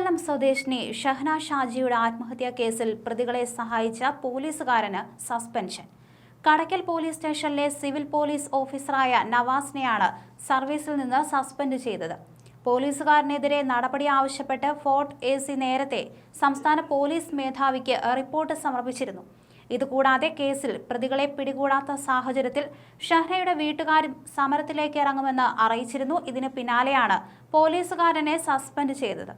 തിരുവല്ലം സ്വദേശിനി ഷഹ്ന ഷാജിയുടെ ആത്മഹത്യാ കേസിൽ പ്രതികളെ സഹായിച്ച പോലീസുകാരന് സസ്പെൻഷൻ. കടക്കൽ പോലീസ് സ്റ്റേഷനിലെ സിവിൽ പോലീസ് ഓഫീസറായ നവാസിനെയാണ് സർവീസിൽ നിന്ന് സസ്പെൻഡ് ചെയ്തത്. പോലീസുകാരനെതിരെ നടപടി ആവശ്യപ്പെട്ട് ഫോർട്ട് എ സി നേരത്തെ സംസ്ഥാന പോലീസ് മേധാവിക്ക് റിപ്പോർട്ട് സമർപ്പിച്ചിരുന്നു. ഇതുകൂടാതെ കേസിൽ പ്രതികളെ പിടികൂടാത്ത സാഹചര്യത്തിൽ ഷഹ്നയുടെ വീട്ടുകാരും സമരത്തിലേക്ക് ഇറങ്ങുമെന്ന് അറിയിച്ചിരുന്നു. ഇതിന് പിന്നാലെയാണ് പോലീസുകാരനെ സസ്പെൻഡ് ചെയ്തത്.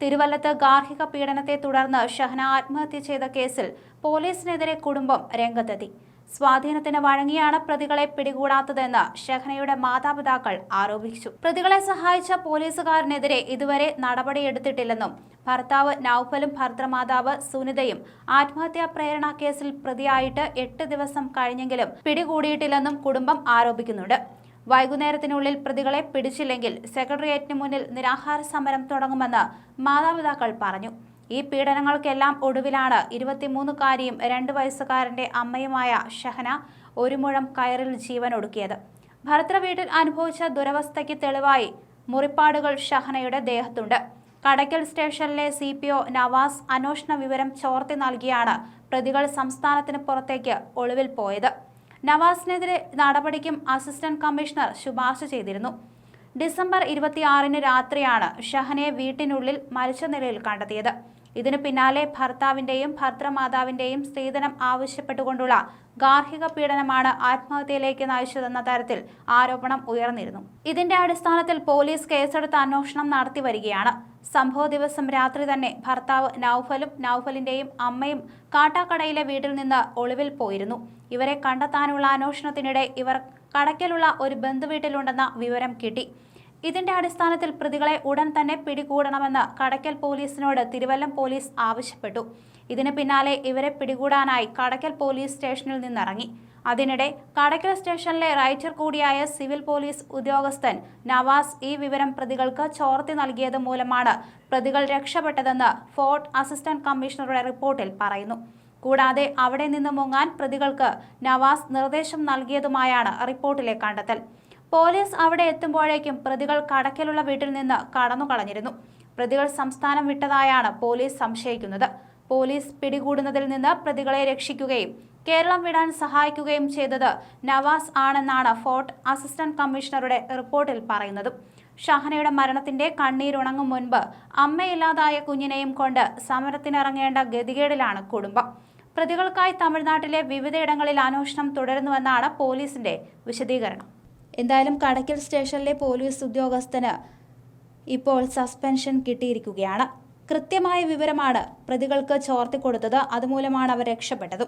തിരുവല്ലത്ത് ഗാർഹിക പീഡനത്തെ തുടർന്ന് ഷഹന ആത്മഹത്യ ചെയ്ത കേസിൽ പോലീസിനെതിരെ കുടുംബം രംഗത്തെത്തി. സ്വാധീനത്തിന് വഴങ്ങിയാണ് പ്രതികളെ പിടികൂടാത്തതെന്ന് ഷഹനയുടെ മാതാപിതാക്കൾ ആരോപിച്ചു. പ്രതികളെ സഹായിച്ച പോലീസുകാരനെതിരെ ഇതുവരെ നടപടിയെടുത്തിട്ടില്ലെന്നും ഭർത്താവ് നൌഫലും ഭർത്തൃമാതാവ് സുനിതയും ആത്മഹത്യാ പ്രേരണ കേസിൽ പ്രതിയായിട്ട് എട്ട് ദിവസം കഴിഞ്ഞെങ്കിലും പിടികൂടിയിട്ടില്ലെന്നും കുടുംബം ആരോപിക്കുന്നുണ്ട്. വൈകുന്നേരത്തിനുള്ളിൽ പ്രതികളെ പിടിച്ചില്ലെങ്കിൽ സെക്രട്ടേറിയറ്റിന് മുന്നിൽ നിരാഹാര സമരം തുടങ്ങുമെന്ന് മാതാപിതാക്കൾ പറഞ്ഞു. ഈ പീഡനങ്ങൾക്കെല്ലാം ഒടുവിലാണ് ഇരുപത്തിമൂന്നുകാരിയും രണ്ട് വയസ്സുകാരന്റെ അമ്മയുമായ ഷഹന ഒരു മുഴം കയറിൽ ജീവൻ ഒടുക്കിയത് ഭർത്തൃ വീട്ടിൽ അനുഭവിച്ച ദുരവസ്ഥയ്ക്ക് തെളിവായി മുറിപ്പാടുകൾ ഷഹനയുടെ ദേഹത്തുണ്ട്. കടയ്ക്കൽ സ്റ്റേഷനിലെ സി പി ഒ നവാസ് അന്വേഷണ വിവരം ചോർത്തി നൽകിയാണ് പ്രതികൾ സംസ്ഥാനത്തിന് പുറത്തേക്ക് ഒളിവിൽ പോയത്. നവാസിനെതിരെ നടപടിക്കും അസിസ്റ്റന്റ് കമ്മീഷണർ ശുപാർശ ചെയ്തിരുന്നു. ഡിസംബർ ഇരുപത്തിയാറിന് രാത്രിയാണ് ഷഹനെ വീട്ടിനുള്ളിൽ മരിച്ച നിലയിൽ കണ്ടെത്തിയത്. ഇതിനു പിന്നാലെ ഭർത്താവിന്റെയും ഭർത്തൃമാതാവിന്റെയും സ്ത്രീധനം ആവശ്യപ്പെട്ടുകൊണ്ടുള്ള ഗാർഹിക പീഡനമാണ് ആത്മഹത്യയിലേക്ക് നയിച്ചതെന്ന തരത്തിൽ ആരോപണം ഉയർന്നിരുന്നു. ഇതിന്റെ അടിസ്ഥാനത്തിൽ പോലീസ് കേസെടുത്ത് അന്വേഷണം നടത്തി വരികയാണ്. സംഭവ ദിവസം രാത്രി തന്നെ ഭർത്താവ് നൌഫലും നൌഫലിന്റെയും അമ്മയും കാട്ടാക്കടയിലെ വീട്ടിൽ നിന്ന് ഒളിവിൽ പോയിരുന്നു. ഇവരെ കണ്ടെത്താനുള്ള അന്വേഷണത്തിനിടെ ഇവർ കടയ്ക്കലുള്ള ഒരു ബന്ധുവീട്ടിലുണ്ടെന്ന വിവരം കിട്ടി. ഇതിന്റെ അടിസ്ഥാനത്തിൽ പ്രതികളെ ഉടൻ തന്നെ പിടികൂടണമെന്ന് കടക്കൽ പോലീസിനോട് തിരുവല്ലം പോലീസ് ആവശ്യപ്പെട്ടു. ഇതിന് പിന്നാലെ ഇവരെ പിടികൂടാനായി കടക്കൽ പോലീസ് സ്റ്റേഷനിൽ നിന്നിറങ്ങി. അതിനിടെ കടക്കൽ സ്റ്റേഷനിലെ റൈറ്റർ കൂടിയായ സിവിൽ പോലീസ് ഉദ്യോഗസ്ഥൻ നവാസ് ഈ വിവരം പ്രതികൾക്ക് ചോർത്തി നൽകിയത് മൂലമാണ് പ്രതികൾ രക്ഷപ്പെട്ടതെന്ന് ഫോർട്ട് അസിസ്റ്റന്റ് കമ്മീഷണറുടെ റിപ്പോർട്ടിൽ പറയുന്നു. കൂടാതെ അവിടെ നിന്ന് മുങ്ങാൻ പ്രതികൾക്ക് നവാസ് നിർദ്ദേശം നൽകിയതുമായാണ് റിപ്പോർട്ടിലെ കണ്ടെത്തൽ. പോലീസ് അവിടെ എത്തുമ്പോഴേക്കും പ്രതികൾ കടക്കലുള്ള വീട്ടിൽ നിന്ന് കടന്നു കളഞ്ഞിരുന്നു പ്രതികൾ സംസ്ഥാനം വിട്ടതായാണ് പോലീസ് സംശയിക്കുന്നത്. പോലീസ് പിടികൂടുന്നതിൽ നിന്ന് പ്രതികളെ രക്ഷിക്കുകയും കേരളം വിടാൻ സഹായിക്കുകയും ചെയ്തത് നവാസ് ആണെന്നാണ് ഫോർട്ട് അസിസ്റ്റന്റ് കമ്മീഷണറുടെ റിപ്പോർട്ടിൽ പറയുന്നത്. ഷഹനയുടെ മരണത്തിന്റെ കണ്ണീരുണങ്ങും മുൻപ് അമ്മയില്ലാതായ കുഞ്ഞിനെയും കൊണ്ട് സമരത്തിനിറങ്ങേണ്ട ഗതികേടിലാണ് കുടുംബം. പ്രതികൾക്കായി തമിഴ്നാട്ടിലെ വിവിധയിടങ്ങളിൽ അന്വേഷണം തുടരുന്നുവെന്നാണ് പോലീസിന്റെ വിശദീകരണം. എന്തായാലും കടയ്ക്കൽ സ്റ്റേഷനിലെ പോലീസ് ഉദ്യോഗസ്ഥന് ഇപ്പോൾ സസ്പെൻഷൻ കിട്ടിയിരിക്കുകയാണ്. കൃത്യമായ വിവരമാണ് പ്രതികൾക്ക് ചോർത്തിക്കൊടുത്തത്. അതുമൂലമാണ് അവർ രക്ഷപ്പെട്ടത്.